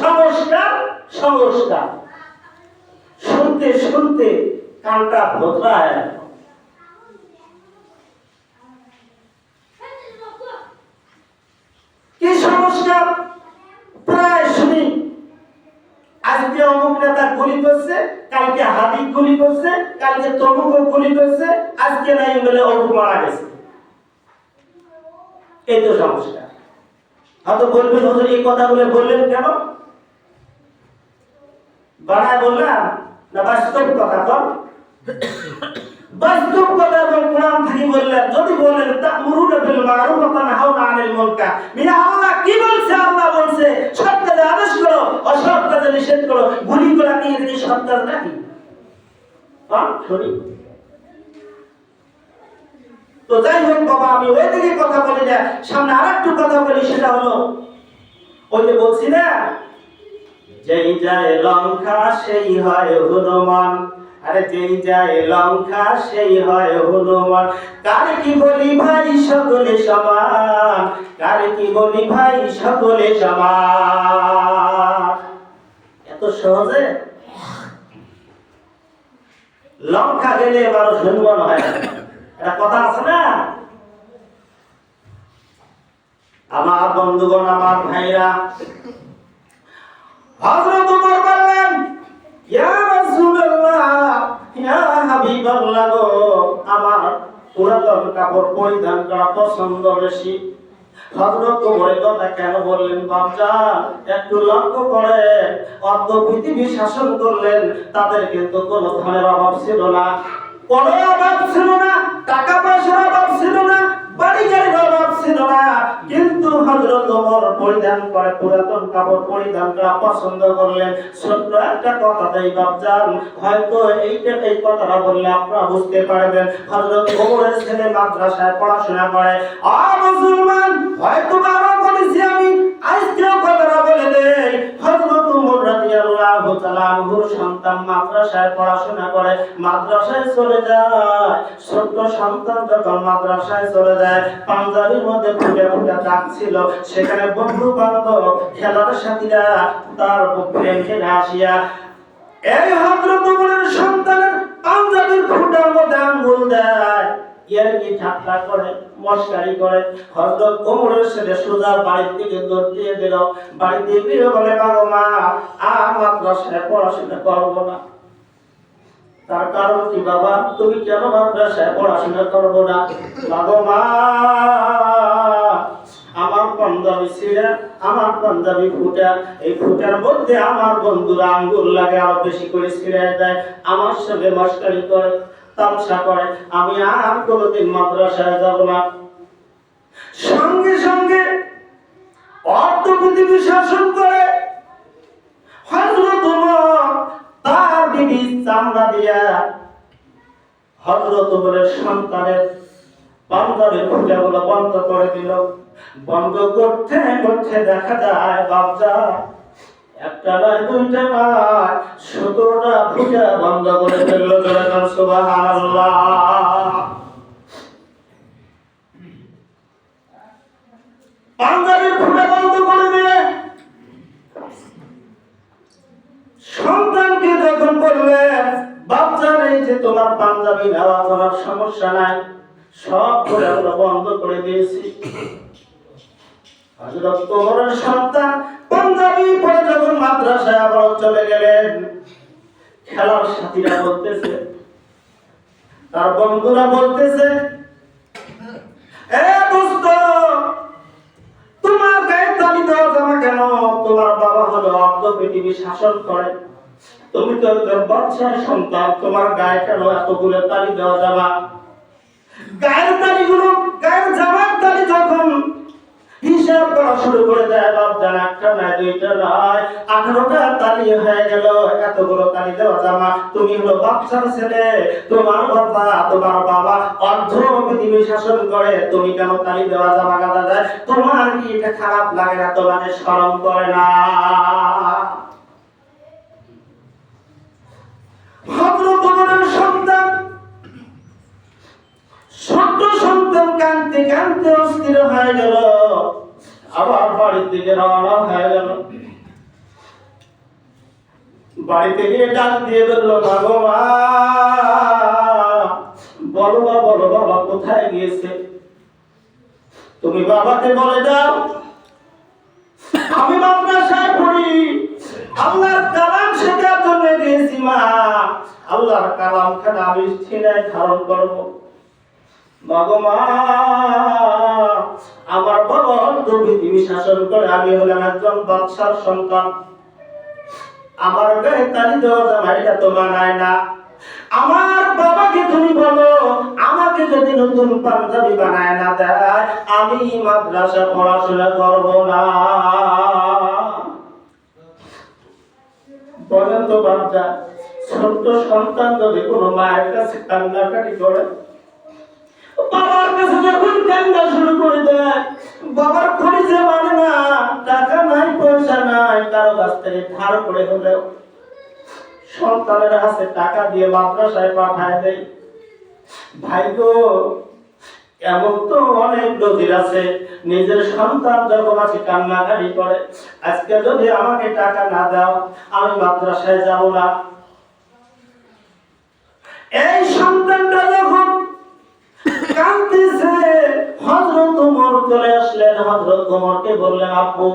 সংস্কার সংস্কার শুনতে শুনতে কানটা ভোতরায় কি সংস্কার? প্রায় শুনি। আজকে অমুক নেতা গুলি করছে, কালকে হাবিব গুলি করছে, কালকে তমুক গুলি করছে, আজকে নাই বলে অমুক মারা গেছে। এই তো সংস্কার। হয়তো বলবেন হুজুর এই কথাগুলো বললেন কেন? বাড়ায় বললাম, না, বাস্তব কথা কর বাস্তব কথা এবং কোরআন থেকে বললেন, যদি বলেন তা মুরুনা বিল মারুফ ওয়া তানহাউনা আনিল মুনকার। মিয়া আল্লাহ কি বলছে? আল্লাহ বলছে সৎ কাজে আদেশ করো অসৎ কাজে নিষেধ করো, গুলি করা সৎ কাজ নাকি? হ্যাঁ শুনি। তো যাই হোক বাবা, আমি ওই দিকে কথা বলি না, সামনে আরেকটু কথা বলি, সেটা হলো, ওই যে বলছি না, যেই যায় লঙ্কা, সেই হয় হনুমান। আরে যেই যায় লঙ্কা, সেই হয় হনুমান। কারে কি বলি ভাই, সকলে সমান। কারে কি বলি ভাই, সকলে সমান। এত সহজে? লঙ্কা গেলে মানুষ হনুমান হয় না। একটা কথা আছে না? আমার বন্ধুগণ, আমার ভাইরা হযরত বললেন, ইয়া রাসূলুল্লাহ, ইয়া হাবিবাল্লাহ আমার পুরাতন কাপড় পরিধান করা পছন্দ বেশি। হযরত ওমর কথা কেন বললেন বাপজান একটু লক্ষ্য করে। অর্ধ পৃথিবী শাসন করলেন তাদের কিন্তু কোনো ধনের অভাব ছিল না। কোনো অভাব ছিল না। টাকা পয়সার অভাব ছিল না বাড়ি গাড়ির অভাব ছিল না, কিন্তু হযরত ওমর পরিধান করে পুরাতন কাপড় পরিধান করা পছন্দ করলেন। ছোট্ট একটা কথা দেই বাপজান, হয়তো এইটা এই কথাটা বললে আপনারা বুঝতে পারবেন। হযরত ওমরের ছেলে মাদ্রাসায় পড়াশোনা করে। আ আনহুর সন্তান মাদ্রাসায় পড়াশোনা করে, মাদ্রাসায় চলে যায়। ছোট্ট সন্তান যখন মাদ্রাসায় চলে যায়, পাঞ্জাবির মধ্যে ফুটে ফুটে দাগ ছিল। সেখানে বন্ধু বান্ধব, খেলার সাথীরা তার প্রেম খেলে আসিয়া এই হযরত সন্তানের পাঞ্জাবির ফুটার মধ্যে আঙ্গুল দেয়। এর কি ঠাট্টা করে? মস্কারি করে। ওমরের বাড়ির থেকে দিয়ে দিল। বাড়িতে গিয়ে বলে বাবা মা পড়াশোনা না। তার কারণ কি বাবা? তুমি কেন মাদ্রাসায় পড়াশোনা না? বাবা মা, আমার পাঞ্জাবি ছিঁড়ে, আমার পাঞ্জাবি ফুটা। এই ফুটার মধ্যে আমার বন্ধুরা আঙ্গুল লাগে, আরও বেশি করে ছিঁড়ে দেয়। আমার সঙ্গে মস্কারি করে। তামসা করে, আমি আর কোনোদিন মাদ্রাসায় যাব না। সঙ্গে সঙ্গে অর্থ শাসন করে ওমর তার বিবি চামড়া দিয়া হযরত ওমরের সন্তানের পূজাগুলো বন্ধ করে দিল। বন্ধ করতে করতে দেখা যায়, বাপজা একটা সন্তানকে যখন বললেন বাচ্চা নেই যে তোমার পাঞ্জাবি নেওয়া করার সমস্যা নাই, সব করে আমরা বন্ধ করে দিয়েছি। ওমরের সন্তান পাঞ্জাবি পরে মাদ্রাসায় আবার চলে গেলেন। খেলার সাথীরা বলতেছে, তার বন্ধুরা বলতেছে তোমার গায়ে তালি দেওয়া জামা কেন? তোমার বাবা হলো অর্ধ পৃথিবী শাসন করে। তুমি তো একজন বাচ্চার সন্তান, তোমার গায়ে কেন এত এতগুলো তালি দেওয়া জামা গায়ের তালিগুলো, গায়ের জামার তালি যখন হিসাব করা শুরু করে দেয়, বাপ জান, একটা নয়, দুইটা নয়। আঠারোটা তালি হয়ে গেল, এতগুলো তালি দেওয়া জামা। তুমি হলো বাচ্চার ছেলে, তোমার বাবা তোমার বাবা অর্ধ পৃথিবী শাসন করে, তুমি কেন তালি দেওয়া জামা গাদা দেয়? তোমার কি এটা খারাপ লাগে না? তোমাদের শরম করে না। সন্তান কাঁদতে কাঁদতে অস্থির হয়ে গেল। দিকে রওনা হয়ে গেল বাড়িতে গিয়ে ডাক দিয়ে বলল বাবা বলো বা বলো বাবা। কোথায় গিয়েছে তুমি বাবাকে বলে দাও আমি মাদ্রাসায় পড়ি আল্লাহর কালাম শেখার জন্য গিয়েছি মা আল্লাহর কালাম খানা আমি ছিনায় ধারণ করব। বাবা আমার শাসন করে আমি হলাম একজন বাদশার সন্তান। আমার গায়ে তালি দেওয়া তো মানায় না। আমার বাবাকে তুমি বলো, আমাকে যদি নতুন পাঞ্জাবি বানায় না দেয়, আমি মাদ্রাসা পড়াশোনা করব না। বলেন তো বাচ্চা, ছোট্ট সন্তান যদি কোনো মায়ের কাছে কান্নাকাটি করে বাবার কাছে যখন কান্না শুরু করে দেয়, বাবার মানে না, টাকা নাই, পয়সা নাই, কারও কাছ থেকে ধার করে হলেও সন্তানের হাতে টাকা দিয়ে মাদ্রাসায় পাঠায় দেয়। ভাই গো, এমন তো অনেক নদীর আছে, নিজের সন্তান যখন আছে কান্নাকাটি করে, আজকে যদি আমাকে টাকা না দাও, আমি মাদ্রাসায় যাব না। এই সন্তানটা যখন কাঁদতেছে। হজরত উমর চলে আসলেন। হজরত উমরকে বললেন আপু